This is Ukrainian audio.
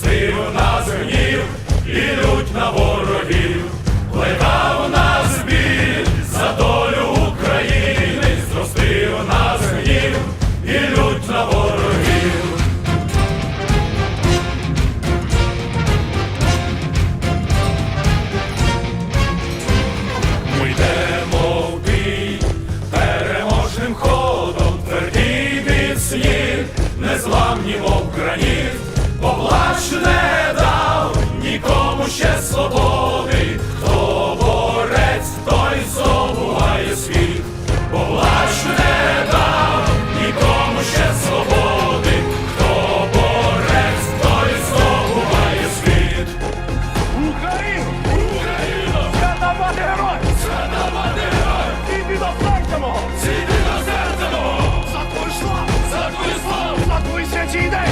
України, зростив нас гнів і лють на ворогів, плекав нас біль за долю України, зростив нас гнів і лють на ворогів. Ми йдемо в бій переможним ходом, тверді міцні, незламні, мов граніт. свободи, хто борець, той здобуває світ, бо влаш не дав нікому ще свободи, хто борець, той здобуває світ. Україна, Україна, свята мати герой, свята мати герой, Сіди до серця мого, сіди до серця мого, за твою славу, за твою славу, за твої святі ідеї.